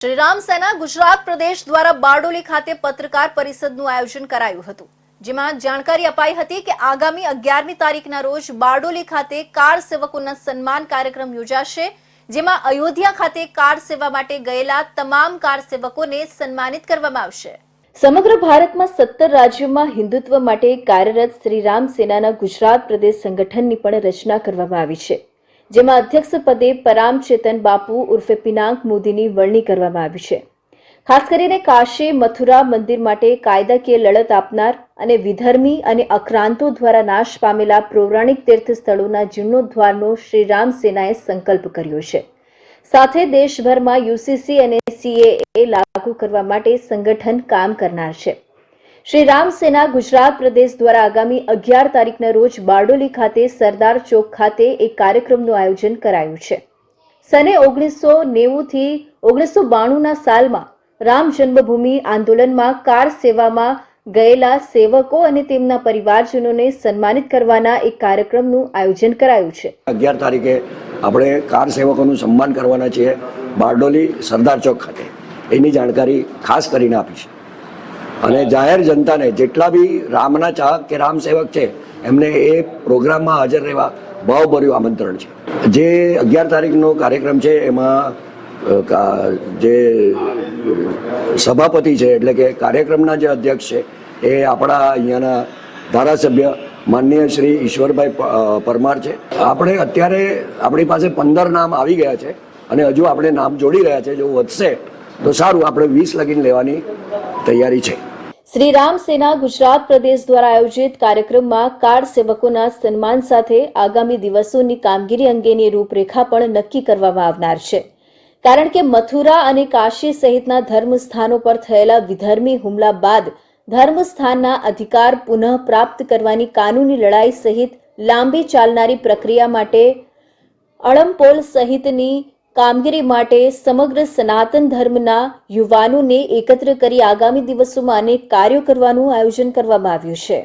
શ્રીરામ સેના ગુજરાત પ્રદેશ દ્વારા બારડોલી ખાતે પત્રકાર પરિષદનું આયોજન કરાયું હતું, જેમાં જાણકારી અપાઈ હતી કે આગામી અગિયારમી તારીખના રોજ બારડોલી ખાતે કાર સેવકોના સન્માન કાર્યક્રમ યોજાશે, જેમાં અયોધ્યા ખાતે કાર સેવા માટે ગયેલા તમામ કાર સેવકોને સન્માનિત કરવામાં આવશે. સમગ્ર ભારતમાં સત્તર રાજ્યોમાં હિન્દુત્વ માટે કાર્યરત શ્રી રામ સેનાના ગુજરાત પ્રદેશ સંગઠનની પણ રચના કરવામાં આવી છે. જેમાં અધ્યક્ષ પદે પરામ ચેતન બાપુ ઉર્ફે પિનાંક મોદીની વરણી કરવામાં આવી છે. ખાસ કરીને કાશી, મથુરા મંદિર માટે કાયદાકીય લડત આપનાર અને વિધર્મી અને અક્રાંતો દ્વારા નાશ પામેલા પૌરાણિક તીર્થ સ્થળોના જીર્ણોદ્ધારનો શ્રી રામ સેનાએ સંકલ્પ કર્યો છે. સાથે દેશભરમાં યુસીસી અને સીએએ લાગુ કરવા માટે સંગઠન કામ કરનાર છે. શ્રી રામ ગુજરાત પ્રદેશ દ્વારા આગામી અગિયાર તારીખના રોજ બારડોલી ખાતે સરદાર ચોક ખાતે એક કાર્યક્રમનું આયોજન કરાયું છે. સને ઓગણીસો નેવુંથી ઓગણીસો બાણુંના સાલમાં રામ જન્મભૂમિ આંદોલનમાં કાર સેવામાં ગયેલા સેવકો અને તેમના પરિવારજનોને સન્માનિત કરવાના એક કાર્યક્રમનું આયોજન કરાયું છે. અગિયાર તારીખે આપણે કાર સેવકોનું સન્માન કરવાના છીએ બારડોલી સરદાર ચોક ખાતે. એની જાણકારી ખાસ કરીને આપી છે. અને જાહેર જનતાને જેટલા બી રામના ચાહક કે રામ સેવક છે, એમને એ પ્રોગ્રામમાં હાજર રહેવા ભાવભર્યું આમંત્રણ છે. જે અગિયાર તારીખનો કાર્યક્રમ છે, એમાં જે, સભાપતિ છે, એટલે કે કાર્યક્રમના જે અધ્યક્ષ છે, એ આપણા અહીંયાના ધારાસભ્ય માનનીય શ્રી ઈશ્વરભાઈ પરમાર છે. આપણે અત્યારે આપણી પાસે પંદર નામ આવી ગયા છે અને હજુ આપણે નામ જોડી રહ્યા છે, જો વધશે તો સારું, આપણે વીસ લગીને લેવાની તૈયારી છે. શ્રી રામ સેના ગુજરાત પ્રદેશ દ્વારા આયોજિત કાર્યક્રમમાં કાર સેવકોના સન્માન સાથે આગામી દિવસોની કામગીરી અંગેની રૂપરેખા પણ નક્કી કરવામાં આવનાર છે. કારણ કે મથુરા અને કાશી સહિતના ધર્મ સ્થાનો પર થયેલા વિધર્મી હુમલા બાદ ધર્મ સ્થાનના અધિકાર પુનઃ પ્રાપ્ત કરવાની કાનૂની લડાઈ સહિત લાંબી ચાલનારી પ્રક્રિયા માટે અળમપોલ સહિતની કામગીરી માટે સમગ્ર સનાતન ધર્મના યુવાનોને એકત્ર કરી આગામી દિવસોમાં અનેક કાર્યો કરવાનું આયોજન કરવામાં આવ્યું છે.